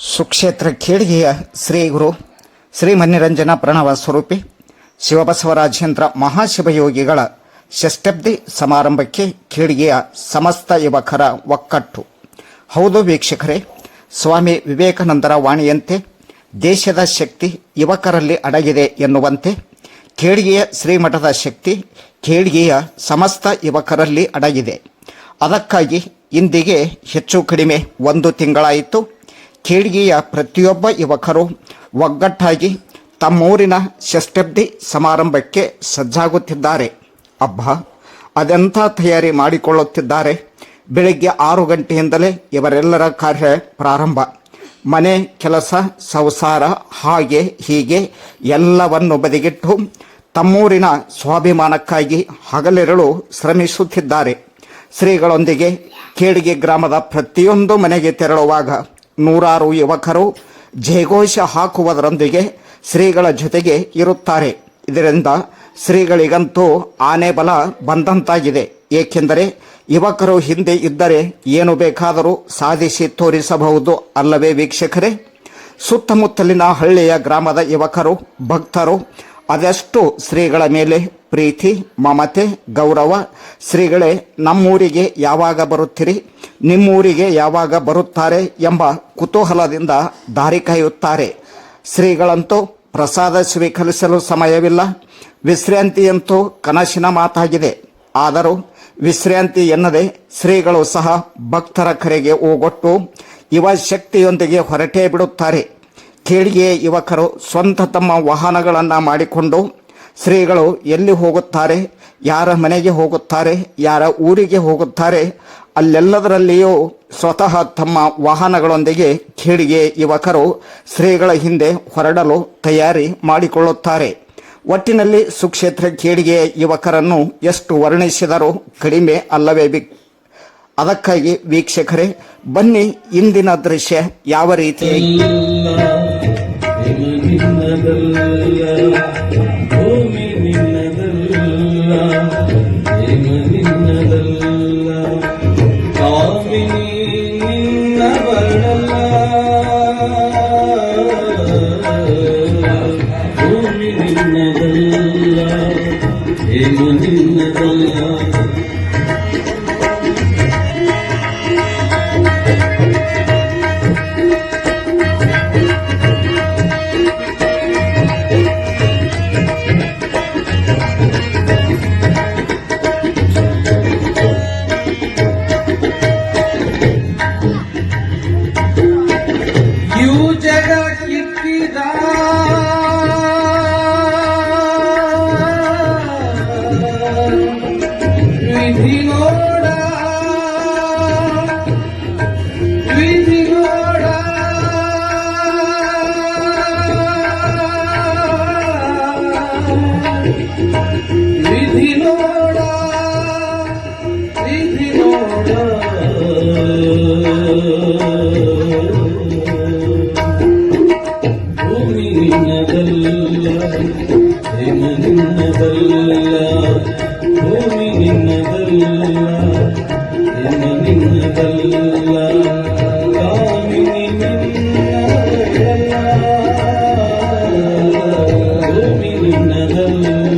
ಸುಕ್ಷೇತ್ರ ಖೇಡಿಗೆಯ ಶ್ರೀ ಗುರು ಶ್ರೀ ಮನ್ಯರಂಜನ ಪ್ರಣವ ಸ್ವರೂಪಿ ಶಿವಬಸವರಾಜೇಂದ್ರ ಮಹಾಶಿವಯೋಗಿಗಳ ಷಷ್ಠಬ್ದಿ ಸಮಾರಂಭಕ್ಕೆ ಖೇಡಿಗೆಯ ಸಮಸ್ತ ಯುವಕರ ಒಕ್ಕಟ್ಟು. ಹೌದು ವೀಕ್ಷಕರೇ, ಸ್ವಾಮಿ ವಿವೇಕಾನಂದರ ವಾಣಿಯಂತೆ ದೇಶದ ಶಕ್ತಿ ಯುವಕರಲ್ಲಿ ಅಡಗಿದೆ ಎನ್ನುವಂತೆ ಶ್ರೀ ಶ್ರೀಮಠದ ಶಕ್ತಿ ಖೇಡಿಗೆಯ ಸಮಸ್ತ ಯುವಕರಲ್ಲಿ ಅಡಗಿದೆ. ಅದಕ್ಕಾಗಿ ಇಂದಿಗೆ ಹೆಚ್ಚು ಕಡಿಮೆ ಒಂದು ತಿಂಗಳಾಯಿತು. ಖೇಡ್ಗಿಯ ಪ್ರತಿಯೊಬ್ಬ ಯುವಕರು ಒಗ್ಗಟ್ಟಾಗಿ ತಮ್ಮೂರಿನ ಷಷ್ಠಬ್ದಿ ಸಮಾರಂಭಕ್ಕೆ ಸಜ್ಜಾಗುತ್ತಿದ್ದಾರೆ. ಅಬ್ಬ, ಅದೆಂಥ ತಯಾರಿ ಮಾಡಿಕೊಳ್ಳುತ್ತಿದ್ದಾರೆ. ಬೆಳಿಗ್ಗೆ ಆರು ಗಂಟೆಯಿಂದಲೇ ಇವರೆಲ್ಲರ ಕಾರ್ಯ ಪ್ರಾರಂಭ. ಮನೆ, ಕೆಲಸ, ಸಂಸಾರ, ಹಾಗೆ ಹೀಗೆ ಎಲ್ಲವನ್ನು ಬದಿಗಿಟ್ಟು ತಮ್ಮೂರಿನ ಸ್ವಾಭಿಮಾನಕ್ಕಾಗಿ ಹಗಲಿರಳು ಶ್ರಮಿಸುತ್ತಿದ್ದಾರೆ. ಶ್ರೀಗಳೊಂದಿಗೆ ಕೇಡಿಗೆ ಗ್ರಾಮದ ಪ್ರತಿಯೊಂದು ಮನೆಗೆ ತೆರಳುವಾಗ ನೂರಾರು ಯುವಕರು ಜಯಘೋಷ ಹಾಕುವುದರೊಂದಿಗೆ ಶ್ರೀಗಳ ಜೊತೆಗೆ ಇರುತ್ತಾರೆ. ಇದರಿಂದ ಶ್ರೀಗಳಿಗಂತೂ ಆನೆ ಬಲ ಬಂದಂತಾಗಿದೆ. ಏಕೆಂದರೆ ಯುವಕರು ಹಿಂದೆ ಇದ್ದರೆ ಏನು ಬೇಕಾದರೂ ಸಾಧಿಸಿ ತೋರಿಸಬಹುದು ಅಲ್ಲವೇ ವೀಕ್ಷಕರೇ? ಸುತ್ತಮುತ್ತಲಿನ ಹಳ್ಳಿಯ ಗ್ರಾಮದ ಯುವಕರು, ಭಕ್ತರು ಅದೆಷ್ಟು ಶ್ರೀಗಳ ಮೇಲೆ ಪ್ರೀತಿ, ಮಮತೆ, ಗೌರವ. ಶ್ರೀಗಳೇ, ನಮ್ಮೂರಿಗೆ ಯಾವಾಗ ಬರುತ್ತೀರಿ? ನಿಮ್ಮೂರಿಗೆ ಯಾವಾಗ ಬರುತ್ತಾರೆ ಎಂಬ ಕುತೂಹಲದಿಂದ ದಾರಿ ಕಾಯುತ್ತಾರೆ ಶ್ರೀಗಳಂತೂ ಪ್ರಸಾದ ಸ್ವೀಕರಿಸಲು ಸಮಯವಿಲ್ಲ. ವಿಶ್ರಾಂತಿಯಂತೂ ಕನಸಿನ ಮಾತಾಗಿದೆ. ಆದರೂ ವಿಶ್ರಾಂತಿ ಎನ್ನದೆ ಶ್ರೀಗಳು ಸಹ ಭಕ್ತರ ಕರೆಗೆ ಓಗೊಟ್ಟು ಯುವ ಶಕ್ತಿಯೊಂದಿಗೆ ಹೊರಟೇ ಬಿಡುತ್ತಾರೆ. ಕೇಳಿಗೆ ಯುವಕರು ಸ್ವಂತ ತಮ್ಮ ವಾಹನಗಳನ್ನು ಮಾಡಿಕೊಂಡು ಶ್ರೀಗಳು ಎಲ್ಲಿ ಹೋಗುತ್ತಾರೆ, ಯಾರ ಮನೆಗೆ ಹೋಗುತ್ತಾರೆ, ಯಾರ ಊರಿಗೆ ಹೋಗುತ್ತಾರೆ, ಅಲ್ಲೆಲ್ಲದರಲ್ಲಿಯೂ ಸ್ವತಃ ತಮ್ಮ ವಾಹನಗಳೊಂದಿಗೆ ಖೇಡಿಗೆ ಯುವಕರು ಶ್ರೀಗಳ ಹಿಂದೆ ಹೊರಡಲು ತಯಾರಿ ಮಾಡಿಕೊಳ್ಳುತ್ತಾರೆ. ಒಟ್ಟಿನಲ್ಲಿ ಸುಕ್ಷೇತ್ರ ಖೇಡಿಗೆ ಯುವಕರನ್ನು ಎಷ್ಟು ವರ್ಣಿಸಿದರೂ ಕಡಿಮೆ ಅಲ್ಲವೇ ವಿ ಅದಕ್ಕಾಗಿ ವೀಕ್ಷಕರೇ ಬನ್ನಿ ಇಂದಿನ ದೃಶ್ಯ ಯಾವ ರೀತಿ ಭೂಮಿ ನಿನ್ನದಲ್ಲ. तुझ्या किती विधिनोडा विधिनोडा विधिनोडा विधिनोडा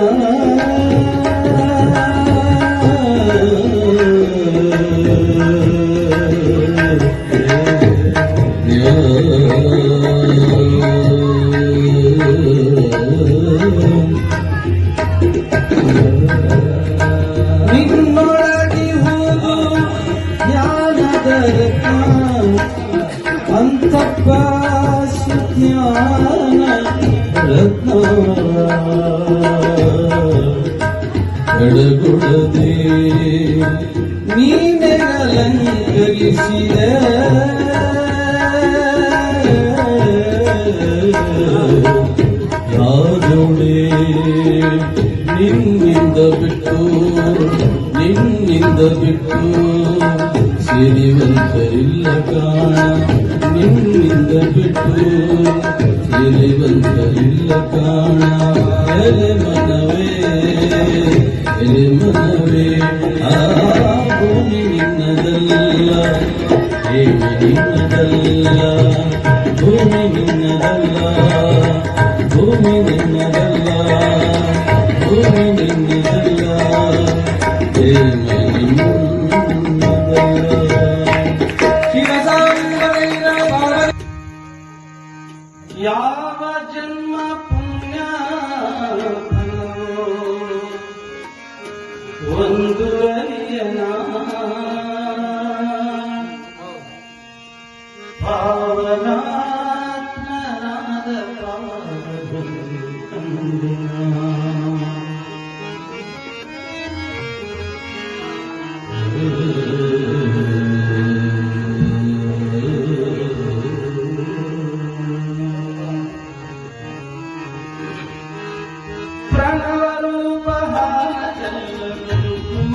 não. ನಿನ್ನಿಂದ ಬಿಟ್ಟು ನಿನ್ನಿಂದ ಬಿಟ್ಟು ಸಿರಿವಂತರಿಲ್ಲ ಕಾಣ. ನಿನ್ನಿಂದ ಬಿಟ್ಟು ಸಿರಿವಂತರಿಲ್ಲ ಕಾಣ. ಎಲೆ ಮನವೇ ಎಲೆ ಮನವೇ, ಆ ಭೂಮಿ ನಿನ್ನದಲ್ಲ ಹೇಮ ನಿನ್ನದಲ್ಲ, ಭೂಮಿ ನಿನ್ನದಲ್ಲ ಭೂಮಿ ನಿನ್ನದಲ್ಲ. Ye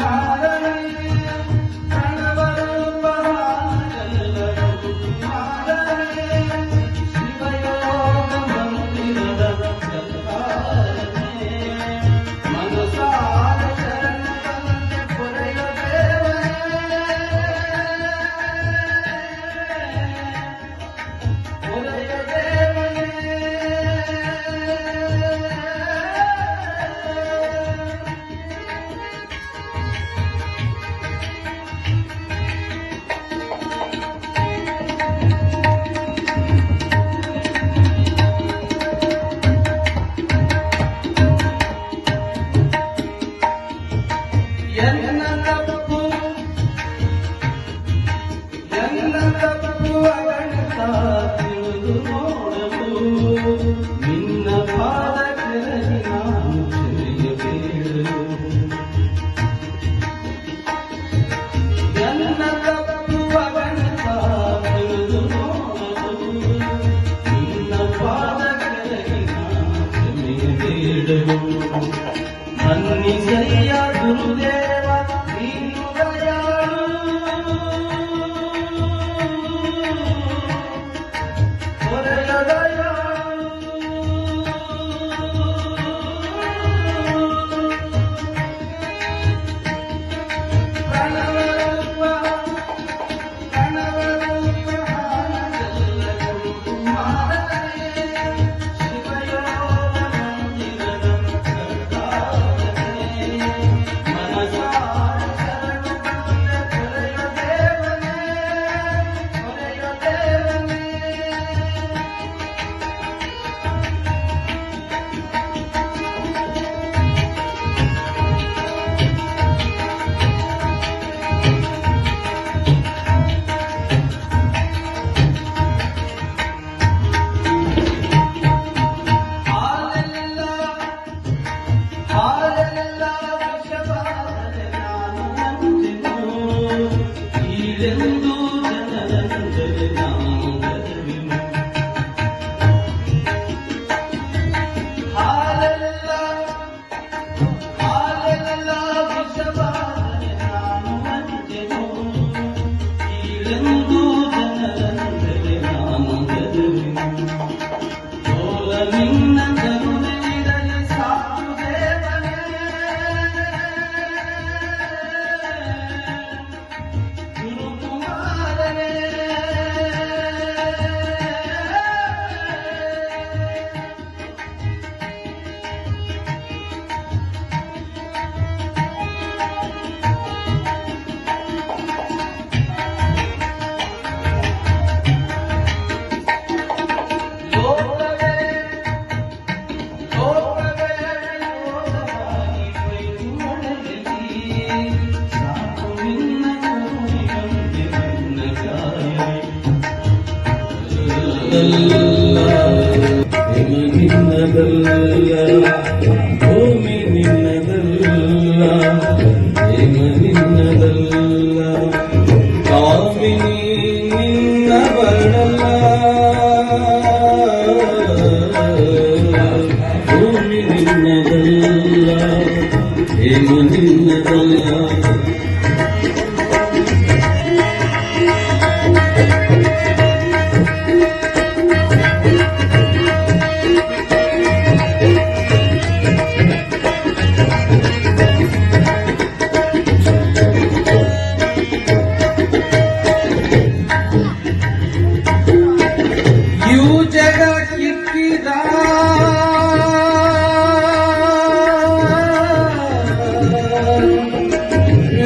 high. ನನ್ನ ತಪ್ಪು ಅಗಣತ ತಿಳಿದು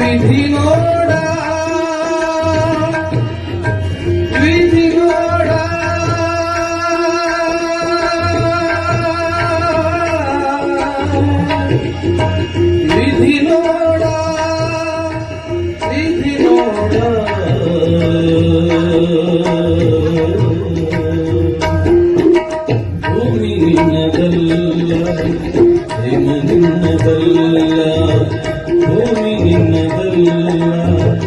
ವಿಧಿ ನೋಡ ವಿಧಿ ನೋಡ ವಿಧಿ ನೋಡ ವಿಧಿ ನೋಡ ಭೂಮಿ ನಿನ್ನದಲ್ಲ ಪ್ರೇಮ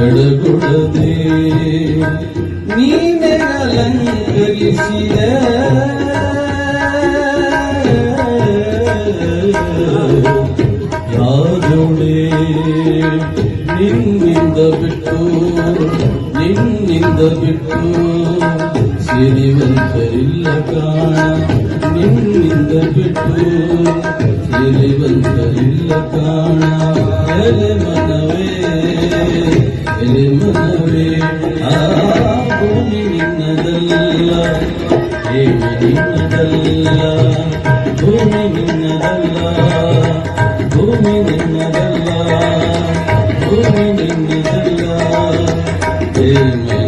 ಎಡಗುಡದೆ ನೀನೆ ಅಲಂಕರಿಸಿದ ಯಾಜೋಡೆ ನಿನ್ನಿಂದ ಬಿಟ್ಟು ನಿನ್ನಿಂದ ಬಿಟ್ಟು ಸಿರಿವಂತರಿಲ್ಲ ಕಾಣ ನಿನ್ನಿಂದ ಬಿಟ್ಟು ಸಿರಿವಂತರಿಲ್ಲ ಕಾಣ ಎಲೆ ಮನವೇ ಎಲೆಮೂರೆ ಆ ಭೂಮಿ ನಿನ್ನದಲ್ಲ ದೇವ ನಿನ್ನದಲ್ಲ ಭೂಮಿ ನಿನ್ನದಲ್ಲ ಭೂಮಿ ನಿನ್ನದಲ್ಲ ಭೂಮಿ ನಿನ್ನದಲ್ಲ ದೇವ